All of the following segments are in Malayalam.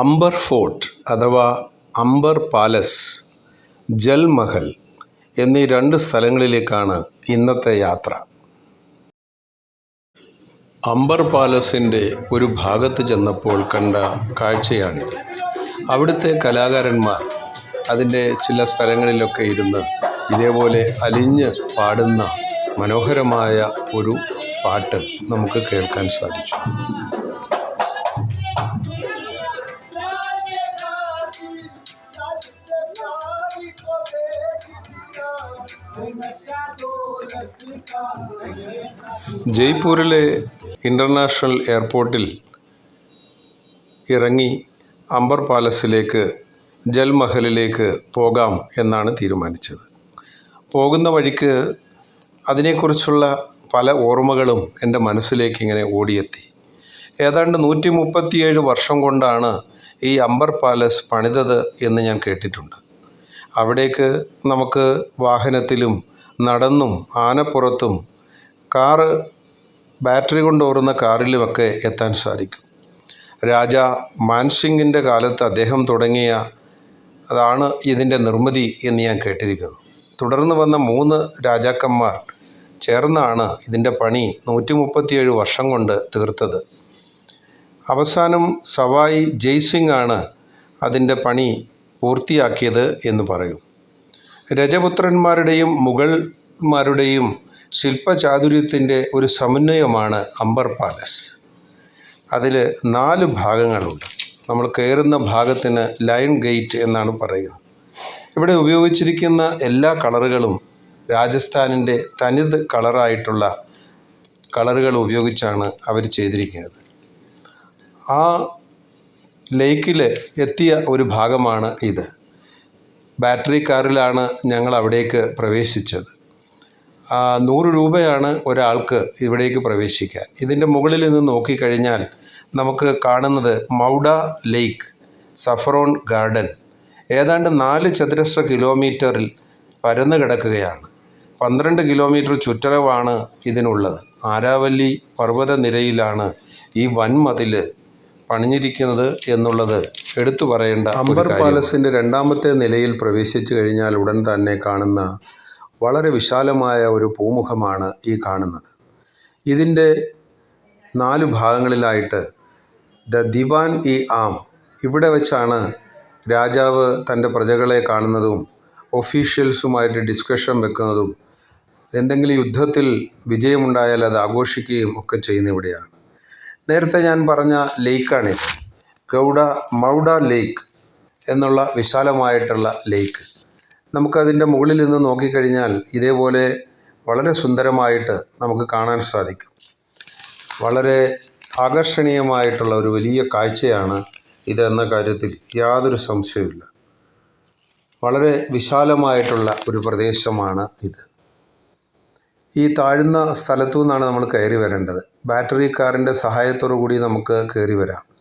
അംബർ ഫോർട്ട് അഥവാ അംബർ പാലസ് ജൽമഹൽ എന്നീ രണ്ട് സ്ഥലങ്ങളിലേക്കാണ് ഇന്നത്തെ യാത്ര. അംബർ പാലസിന്റെ ഒരു ഭാഗത്ത് ചെന്നപ്പോൾ കണ്ട കാഴ്ചയാണിത്. അവിടുത്തെ കലാകാരന്മാർ അതിന്റെ ചില സ്ഥലങ്ങളിലൊക്കെ ഇരുന്ന് ഇതേപോലെ അലിഞ്ഞ് പാടുന്ന മനോഹരമായ ഒരു പാട്ട് നമുക്ക് കേൾക്കാൻ സാധിച്ചു. ജയ്പൂരിലെ ഇന്റർനാഷണൽ എയർപോർട്ടിൽ ഇറങ്ങി അംബർ പാലസിലേക്ക് ജൽമഹലിലേക്ക് പോകാം എന്നാണ് തീരുമാനിച്ചത്. പോകുന്ന വഴിക്ക് അതിനെക്കുറിച്ചുള്ള പല ഓർമ്മകളും എന്റെ മനസ്സിലേക്ക് ഇങ്ങനെ ഓടിയെത്തി. ഏതാണ്ട് നൂറ്റി മുപ്പത്തിയേഴ് വർഷം കൊണ്ടാണ് ഈ അംബർ പാലസ് പണിതത് എന്ന് ഞാൻ കേട്ടിട്ടുണ്ട്. അവിടേക്ക് നമുക്ക് വാഹനത്തിലും നടന്നും ആനപ്പുറത്തും കാറ് ബാറ്ററി കൊണ്ട് ഓടുന്ന കാറിലുമൊക്കെ എത്താൻ സാധിക്കും. രാജ മാൻസിംഗിന്റെ കാലത്ത് അദ്ദേഹം തുടങ്ങിയ അതാണ് ഇതിന്റെ നിർമ്മിതി എന്ന് ഞാൻ കേട്ടിരിക്കുന്നു. തുടർന്ന് വന്ന മൂന്ന് രാജാക്കന്മാർ ചേർന്നാണ് ഇതിന്റെ പണി നൂറ്റി മുപ്പത്തിയേഴ് വർഷം കൊണ്ട് തീർത്തത്. അവസാനം സവായി ജയ്സിംഗ് ആണ് അതിന്റെ പണി പൂർത്തിയാക്കിയത് എന്ന് പറയും. രജപുത്രന്മാരുടെയും മുഗൾമാരുടെയും ശില്പചാതുര്യത്തിന്റെ ഒരു സമന്വയമാണ് അംബർ പാലസ്. അതിൽ നാല് ഭാഗങ്ങളുണ്ട്. നമ്മൾ കയറുന്ന ഭാഗത്തിന് ലയൺ ഗേറ്റ് എന്നാണ് പറയുക ഇവിടെ ഉപയോഗിച്ചിരിക്കുന്ന എല്ലാ കളറുകളും രാജസ്ഥാനിന്റെ തനിത് കളറായിട്ടുള്ള കളറുകൾ ഉപയോഗിച്ചാണ് അവർ ചെയ്തിരിക്കുന്നത്. ആ ലേക്കിൽ എത്തിയ ഒരു ഭാഗമാണ് ഇത്. ബാറ്ററി കാറിലാണ് ഞങ്ങൾ അവിടേക്ക് പ്രവേശിച്ചത്. നൂറ് രൂപയാണ് ഒരാൾക്ക് ഇവിടേക്ക് പ്രവേശിക്കാൻ. ഇതിന്റെ മുകളിൽ നിന്ന് നോക്കിക്കഴിഞ്ഞാൽ നമുക്ക് കാണുന്നത് മൗഡ ലേക്ക് സഫറോൺ ഗാർഡൻ. ഏതാണ്ട് നാല് ചതുരശ്ര കിലോമീറ്ററിൽ പരന്നു കിടക്കുകയാണ്. പന്ത്രണ്ട് കിലോമീറ്റർ ചുറ്റളവാണ് ഇതിനുള്ളത്. ആരാവല്ലി പർവതനിരയിലാണ് ഈ വൻമതിൽ പണിഞ്ഞിരിക്കുന്നത് എന്നുള്ളത് എടുത്തു പറയേണ്ട അംബർ പാലസിന്റെ രണ്ടാമത്തെ നിലയിൽ പ്രവേശിച്ചു കഴിഞ്ഞാൽ ഉടൻ തന്നെ കാണുന്ന വളരെ വിശാലമായ ഒരു പൂമുഖമാണ് ഈ കാണുന്നത്. ഇതിന്റെ നാല് ഭാഗങ്ങളിലായിട്ട് ദ ദിവാൻ ഇ ആം ഇവിടെ വെച്ചാണ് രാജാവ് തന്റെ പ്രജകളെ കാണുന്നതും ഒഫീഷ്യൽസുമായിട്ട് ഡിസ്കഷൻ വെക്കുന്നതും എന്തെങ്കിലും യുദ്ധത്തിൽ വിജയമുണ്ടായാൽ അത് ആഘോഷിക്കുകയും ഒക്കെ ചെയ്യുന്ന ഇവിടെയാണ്. നേരത്തെ ഞാൻ പറഞ്ഞ ലേക്കാണിത്. ഗൗഡ മൗഡ ലേക്ക് എന്നുള്ള വിശാലമായിട്ടുള്ള ലേക്ക്. നമുക്കതിന്റെ മുകളിൽ നിന്ന് നോക്കിക്കഴിഞ്ഞാൽ ഇതേപോലെ വളരെ സുന്ദരമായിട്ട് നമുക്ക് കാണാൻ സാധിക്കും. വളരെ ആകർഷണീയമായിട്ടുള്ള ഒരു വലിയ കാഴ്ചയാണ് ഇത് എന്ന കാര്യത്തിൽ യാതൊരു സംശയമില്ല വളരെ വിശാലമായിട്ടുള്ള ഒരു പ്രദേശമാണ് ഇത്. ഈ താഴ്ന്ന സ്ഥലത്തു നിന്നാണ് നമ്മൾ കയറി വരേണ്ടത്. ബാറ്ററി കാറിന്റെ സഹായത്തോടു കൂടി നമുക്ക് കയറി വരാം.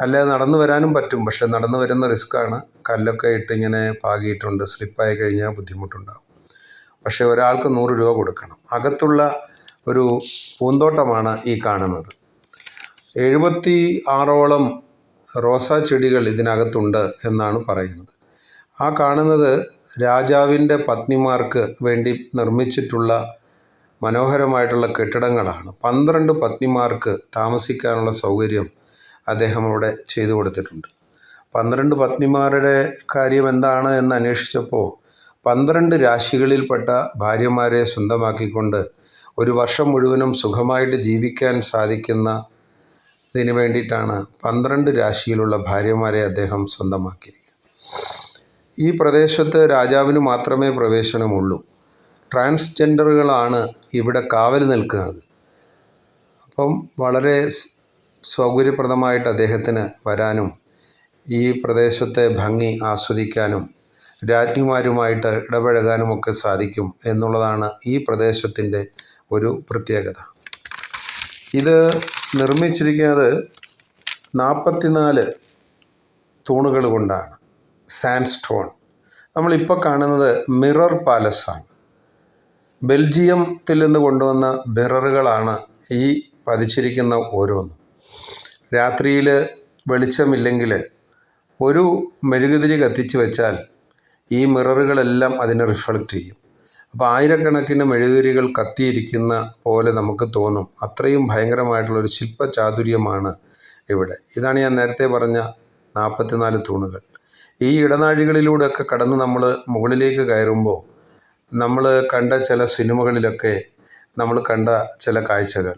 അല്ലാതെ നടന്നു വരാനും പറ്റും. പക്ഷെ നടന്നു വരുന്ന റിസ്ക്കാണ് കല്ലൊക്കെ ഇട്ട് ഇങ്ങനെ പാകിയിട്ടുണ്ട് സ്ലിപ്പായി കഴിഞ്ഞാൽ ബുദ്ധിമുട്ടുണ്ടാകും പക്ഷേ ഒരാൾക്ക് നൂറ് രൂപ കൊടുക്കണം. അകത്തുള്ള ഒരു പൂന്തോട്ടമാണ് ഈ കാണുന്നത്. എഴുപത്തി ആറോളം റോസാ ചെടികൾ ഇതിനകത്തുണ്ട് എന്നാണ് പറയുന്നത്. ആ കാണുന്നത് രാജാവിന്റെ പത്നിമാർക്ക് വേണ്ടി നിർമ്മിച്ചിട്ടുള്ള മനോഹരമായിട്ടുള്ള കെട്ടിടങ്ങളാണ്. പന്ത്രണ്ട് പത്നിമാർക്ക് താമസിക്കാനുള്ള സൗകര്യം അദ്ദേഹം അവിടെ ചെയ്തു കൊടുത്തിട്ടുണ്ട്. പന്ത്രണ്ട് പത്നിമാരുടെ കാര്യം എന്താണ് എന്ന് അന്വേഷിച്ചപ്പോൾ പന്ത്രണ്ട് രാശികളിൽപ്പെട്ട ഭാര്യമാരെ സ്വന്തമാക്കിക്കൊണ്ട് ഒരു വർഷം മുഴുവനും സുഖമായിട്ട് ജീവിക്കാൻ സാധിക്കുന്ന ഇതിന് വേണ്ടിയിട്ടാണ് പന്ത്രണ്ട് രാശിയിലുള്ള ഭാര്യമാരെ അദ്ദേഹം സ്വന്തമാക്കിയിരിക്കുന്നത്. ഈ പ്രദേശത്ത് രാജാവിന് മാത്രമേ പ്രവേശനമുള്ളൂ. ട്രാൻസ്ജെൻഡറുകളാണ് ഇവിടെ കാവൽ നിൽക്കുന്നത്. അപ്പം വളരെ സൗകര്യപ്രദമായിട്ട് അദ്ദേഹത്തിന് വരാനും ഈ പ്രദേശത്തെ ഭംഗി ആസ്വദിക്കാനും രാജ്ഞിമാരുമായിട്ട് ഇടപഴകാനുമൊക്കെ സാധിക്കും എന്നുള്ളതാണ് ഈ പ്രദേശത്തിന്റെ ഒരു പ്രത്യേകത. ഇത് നിർമ്മിച്ചിരിക്കുന്നത് നാൽപ്പത്തിനാല് തൂണുകൾ കൊണ്ടാണ്. സാൻഡ് സ്റ്റോൺ നമ്മളിപ്പോൾ കാണുന്നത് മിറർ പാലസാണ്. ബെൽജിയത്തിൽ നിന്ന് കൊണ്ടുവന്ന മിററുകളാണ് ഈ പതിച്ചിരിക്കുന്ന ഓരോന്നും. രാത്രിയിൽ വെളിച്ചമില്ലെങ്കിൽ ഒരു മെഴുകുതിരി കത്തിച്ച് വെച്ചാൽ ഈ മിററുകളെല്ലാം അതിനെ റിഫ്ലക്റ്റ് ചെയ്യും. അപ്പോൾ ആയിരക്കണക്കിന് മെഴുകുതിരികൾ കത്തിയിരിക്കുന്ന പോലെ നമുക്ക് തോന്നും. അത്രയും ഭയങ്കരമായിട്ടുള്ളൊരു ശില്പ ചാതുര്യമാണ് ഇവിടെ. ഇതാണ് ഞാൻ നേരത്തെ പറഞ്ഞ നാൽപ്പത്തിനാല് തൂണുകൾ. ഈ ഇടനാഴികളിലൂടെയൊക്കെ കടന്ന് നമ്മൾ മുകളിലേക്ക് കയറുമ്പോൾ നമ്മൾ കണ്ട ചില സിനിമകളിലൊക്കെ നമ്മൾ കണ്ട ചില കാഴ്ചകൾ.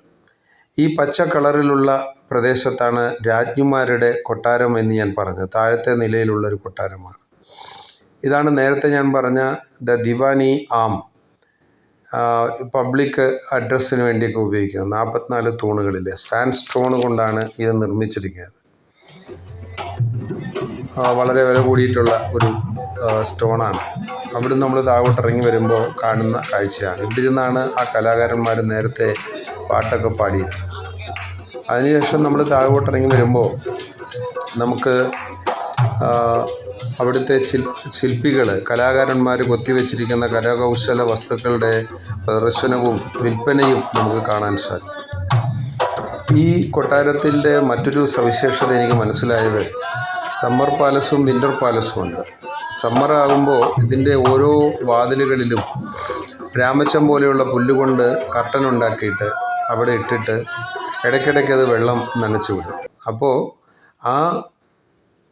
ഈ പച്ച കളറിലുള്ള പ്രദേശത്താണ് രാജ്ഞിമാരുടെ കൊട്ടാരം എന്ന് ഞാൻ പറഞ്ഞത്. താഴത്തെ നിലയിലുള്ളൊരു കൊട്ടാരമാണ്. ഇതാണ് നേരത്തെ ഞാൻ പറഞ്ഞ ദ ദിവാനി ആം. പബ്ലിക് അഡ്രസ്സിന് വേണ്ടിയൊക്കെ ഉപയോഗിക്കുന്നത്. നാൽപ്പത്തിനാല് തൂണുകളിൽ സാൻഡ് സ്റ്റോൺ കൊണ്ടാണ് ഇത് നിർമ്മിച്ചിരിക്കുന്നത്. വളരെ വില കൂടിയിട്ടുള്ള ഒരു സ്റ്റോണാണ്. അവിടെ നമ്മൾ താഴോട്ട് ഇറങ്ങി വരുമ്പോൾ കാണുന്ന കാഴ്ചയാണ്. ഇവിടെ ആ കലാകാരന്മാർ നേരത്തെ പാട്ടൊക്കെ പാടിയിരുന്നത്. അതിനുശേഷം നമ്മൾ താഴോട്ട് ഇറങ്ങി വരുമ്പോൾ നമുക്ക് അവിടുത്തെ ശിൽ ശില്പികൾ കലാകാരന്മാർ കൊത്തിവെച്ചിരിക്കുന്ന കരകൗശല വസ്തുക്കളുടെ പ്രദർശനവും വിൽപ്പനയും നമുക്ക് കാണാൻ സാധിക്കും. ഈ കൊട്ടാരത്തിന്റെ മറ്റൊരു സവിശേഷത എനിക്ക് മനസ്സിലായത് സമ്മർ പാലസും വിന്റർ പാലസും ഉണ്ട്. സമ്മർ ആകുമ്പോൾ ഇതിന്റെ ഓരോ വാതിലുകളിലും രാമച്ചം പോലെയുള്ള പുല്ലുകൊണ്ട് കർട്ടൻ ഉണ്ടാക്കിയിട്ട് അവിടെ ഇട്ടിട്ട് ഇടയ്ക്കിടയ്ക്ക് അത് വെള്ളം നനച്ചു വിടും. അപ്പോൾ ആ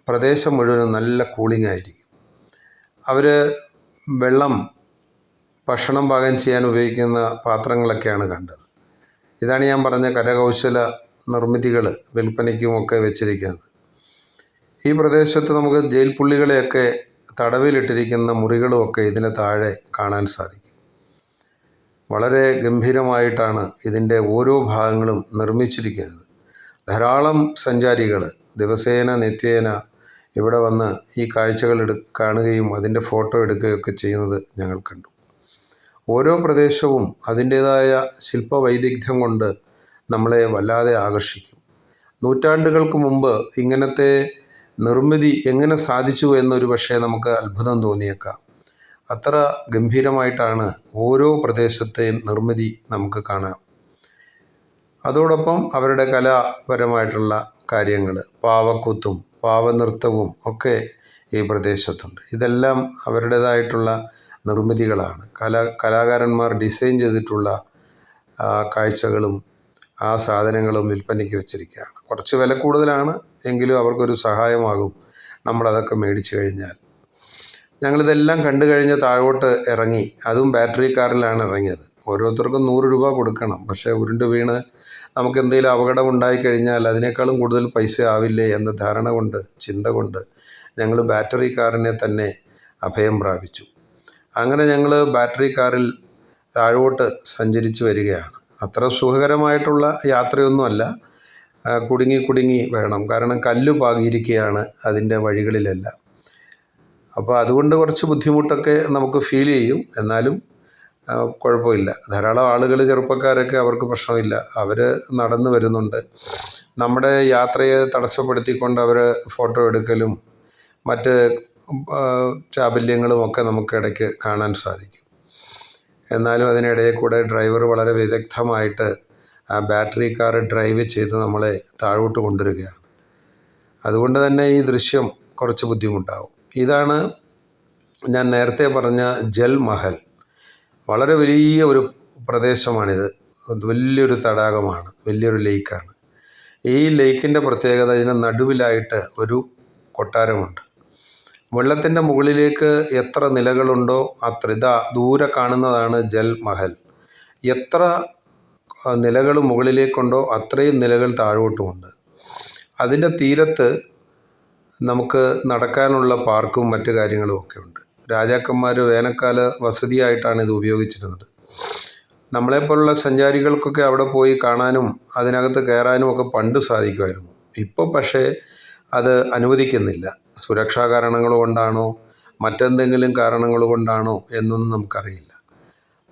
പ്രദേശം മുഴുവനും നല്ല കൂളിംഗ് ആയിരിക്കും. അവർ വെള്ളം ഭക്ഷണം പാകം ചെയ്യാൻ ഉപയോഗിക്കുന്ന പാത്രങ്ങളൊക്കെയാണ് കണ്ടത്. ഇതാണ് ഞാൻ പറഞ്ഞ കരകൗശല നിർമ്മിതികൾ വിൽപ്പനയ്ക്കുമൊക്കെ വെച്ചിരിക്കുന്നത്. ഈ പ്രദേശത്ത് നമുക്ക് ജയിൽ പുള്ളികളെയൊക്കെ തടവിലിട്ടിരിക്കുന്ന മുറികളുമൊക്കെ ഇതിന് താഴെ കാണാൻ സാധിക്കും. വളരെ ഗംഭീരമായിട്ടാണ് ഇതിന്റെ ഓരോ ഭാഗങ്ങളും നിർമ്മിച്ചിരിക്കുന്നത്. ധാരാളം സഞ്ചാരികൾ ദിവസേന നിത്യേന ഇവിടെ വന്ന് ഈ കാഴ്ചകൾ എടു കാണുകയും അതിന്റെ ഫോട്ടോ എടുക്കുകയൊക്കെ ചെയ്യുന്നത് ഞങ്ങൾ കണ്ടു. ഓരോ പ്രദേശവും അതിന്റേതായ ശില്പവൈദഗ്ധ്യം കൊണ്ട് നമ്മളെ വല്ലാതെ ആകർഷിക്കും. നൂറ്റാണ്ടുകൾക്ക് മുമ്പ് ഇങ്ങനത്തെ നിർമ്മിതി എങ്ങനെ സാധിച്ചു എന്നൊരു പക്ഷേ നമുക്ക് അത്ഭുതം തോന്നിയേക്കാം. അത്ര ഗംഭീരമായിട്ടാണ് ഓരോ പ്രദേശത്തെയും നിർമ്മിതി നമുക്ക് കാണാം. അതോടൊപ്പം അവരുടെ കലാപരമായിട്ടുള്ള കാര്യങ്ങൾ പാവക്കൂത്തും പാവനൃത്തവും ഒക്കെ ഈ പ്രദേശത്തുണ്ട്. ഇതെല്ലാം അവരുടേതായിട്ടുള്ള നിർമ്മിതികളാണ്. കലാ കലാകാരന്മാർ ഡിസൈൻ ചെയ്തിട്ടുള്ള കാഴ്ചകളും ആ സാധനങ്ങളും വിൽപ്പനയ്ക്ക് വെച്ചിരിക്കുകയാണ്. കുറച്ച് വില കൂടുതലാണ് എങ്കിലും അവർക്കൊരു സഹായമാകും നമ്മളതൊക്കെ മേടിച്ചു കഴിഞ്ഞാൽ. ഞങ്ങളിതെല്ലാം കണ്ടു കഴിഞ്ഞ് താഴോട്ട് ഇറങ്ങി. അതും ബാറ്ററി കാറിലാണ് ഇറങ്ങിയത്. ഓരോരുത്തർക്കും നൂറ് രൂപ കൊടുക്കണം. പക്ഷേ ഉരുണ്ട് വീണ് നമുക്ക് എന്തെങ്കിലും അപകടം ഉണ്ടായിക്കഴിഞ്ഞാൽ അതിനേക്കാളും കൂടുതൽ പൈസ ആവില്ലേ എന്ന ധാരണ കൊണ്ട് ചിന്ത കൊണ്ട് ഞങ്ങൾ ബാറ്ററി കാറിനെ തന്നെ അഭയം പ്രാപിച്ചു. അങ്ങനെ ഞങ്ങൾ ബാറ്ററി കാറിൽ താഴോട്ട് സഞ്ചരിച്ച് വരികയാണ്. അത്ര സുഖകരമായിട്ടുള്ള യാത്രയൊന്നുമല്ല. കുടുങ്ങി കുടുങ്ങി വേണം. കാരണം കല്ല് പാകിയിരിക്കുകയാണ് അതിന്റെ വഴികളിലെല്ലാം. അപ്പോൾ അതുകൊണ്ട് കുറച്ച് ബുദ്ധിമുട്ടൊക്കെ നമുക്ക് ഫീൽ ചെയ്യും. എന്നാലും കുഴപ്പമില്ല. ധാരാളം ആളുകൾ ചെറുപ്പക്കാരൊക്കെ അവർക്ക് പ്രശ്നമില്ല. അവർ നടന്നു വരുന്നുണ്ട്. നമ്മുടെ യാത്രയെ തടസ്സപ്പെടുത്തിക്കൊണ്ട് അവർ ഫോട്ടോ എടുക്കലും മറ്റ് ആ, ചാബല്യങ്ങളും ഒക്കെ നമുക്ക് ഇടയ്ക്ക് കാണാൻ സാധിക്കും. എന്നാലും അതിനിടയിൽ കൂടെ ഡ്രൈവർ വളരെ വിദഗ്ധമായിട്ട് ആ ബാറ്ററി കാർ ഡ്രൈവ് ചെയ്ത് നമ്മളെ താഴോട്ട് കൊണ്ടുവരികയാണ്. അതുകൊണ്ട് തന്നെ ഈ ദൃശ്യം കുറച്ച് ബുദ്ധിമുട്ടാവും. ഇതാണ് ഞാൻ നേരത്തെ പറഞ്ഞ ജൽ മഹൽ. വളരെ വലിയ ഒരു പ്രദേശമാണിത്. വലിയൊരു തടാകമാണ്. വലിയൊരു ലേക്കാണ്. ഈ ലേക്കിന്റെ പ്രത്യേകത ഇതിന് നടുവിലായിട്ട് ഒരു കൊട്ടാരമുണ്ട്. വെള്ളത്തിന്റെ മുകളിലേക്ക് എത്ര നിലകളുണ്ടോ അത്ര ഇതാ ദൂരെ കാണുന്നതാണ് ജൽ മഹൽ. എത്ര നിലകൾ മുകളിലേക്കുണ്ടോ അത്രയും നിലകൾ താഴോട്ടുമുണ്ട്. അതിന്റെ തീരത്ത് നമുക്ക് നടക്കാനുള്ള പാർക്കും മറ്റു കാര്യങ്ങളും ഒക്കെ ഉണ്ട്. രാജാക്കന്മാർ വേനൽക്കാല വസതിയായിട്ടാണ് ഇത് ഉപയോഗിച്ചിരുന്നത്. നമ്മളെപ്പോലുള്ള സഞ്ചാരികൾക്കൊക്കെ അവിടെ പോയി കാണാനും അതിനകത്ത് കയറാനും ഒക്കെ പണ്ട് സാധിക്കുമായിരുന്നു. ഇപ്പോൾ പക്ഷേ അത് അനുവദിക്കുന്നില്ല. സുരക്ഷാ കാരണങ്ങൾ കൊണ്ടാണോ മറ്റെന്തെങ്കിലും കാരണങ്ങൾ കൊണ്ടാണോ എന്നൊന്നും നമുക്കറിയില്ല.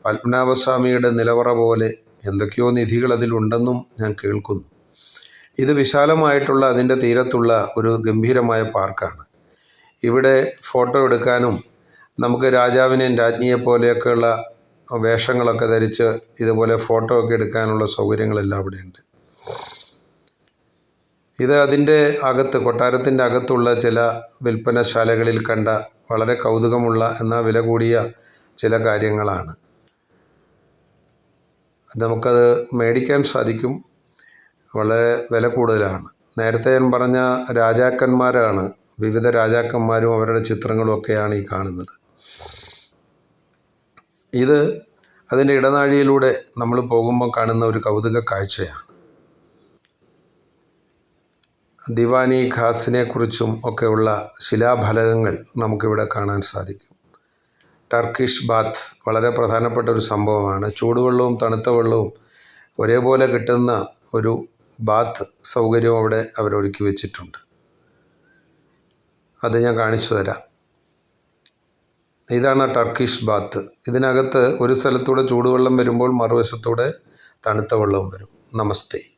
പത്മനാഭസ്വാമിയുടെ നിലവറ പോലെ എന്തൊക്കെയോ നിധികൾ അതിലുണ്ടെന്നും ഞാൻ കേൾക്കുന്നു. ഇത് വിശാലമായിട്ടുള്ള അതിന്റെ തീരത്തുള്ള ഒരു ഗംഭീരമായ പാർക്കാണ്. ഇവിടെ ഫോട്ടോ എടുക്കാനും നമുക്ക് രാജാവിനെയും രാജ്ഞിയെ പോലെയൊക്കെയുള്ള വേഷങ്ങളൊക്കെ ധരിച്ച് ഇതുപോലെ ഫോട്ടോ ഒക്കെ എടുക്കാനുള്ള സൗകര്യങ്ങളെല്ലാം അവിടെയുണ്ട്. ഇത് അതിന്റെ അകത്ത് കൊട്ടാരത്തിന്റെ അകത്തുള്ള ചില വിൽപ്പനശാലകളിൽ കണ്ട വളരെ കൗതുകമുള്ള എന്നാൽ വില കൂടിയ ചില കാര്യങ്ങളാണ്. നമുക്കത് മേടിക്കാൻ സാധിക്കും. വളരെ വില കൂടുതലാണ്. നേരത്തെ ഞാൻ പറഞ്ഞ രാജാക്കന്മാരാണ് വിവിധ രാജാക്കന്മാരും അവരുടെ ചിത്രങ്ങളും ഒക്കെയാണ് ഈ കാണുന്നത്. ഇത് അതിന്റെ ഇടനാഴിയിലൂടെ നമ്മൾ പോകുമ്പോൾ കാണുന്ന ഒരു കൗതുക കാഴ്ചയാണ്. ദിവാനി ഖാസിനെ കുറിച്ചും ഒക്കെയുള്ള ശിലാഫലകങ്ങൾ നമുക്കിവിടെ കാണാൻ സാധിക്കും. ടർക്കിഷ് ബാത്ത് വളരെ പ്രധാനപ്പെട്ട ഒരു സംഭവമാണ്. ചൂടുവെള്ളവും തണുത്ത വെള്ളവും ഒരേപോലെ കിട്ടുന്ന ഒരു ബാത്ത് സൗകര്യം അവിടെ അവരൊരുക്കി വെച്ചിട്ടുണ്ട്. അത് ഞാൻ കാണിച്ചു തരാം. ഇതാണ് ടർക്കിഷ് ബാത്ത്. ഇതിനകത്ത് ഒരു സ്ഥലത്തൂടെ ചൂടുവെള്ളം വരുമ്പോൾ മറുവശത്തൂടെ തണുത്ത വെള്ളവും വരും. നമസ്തേ.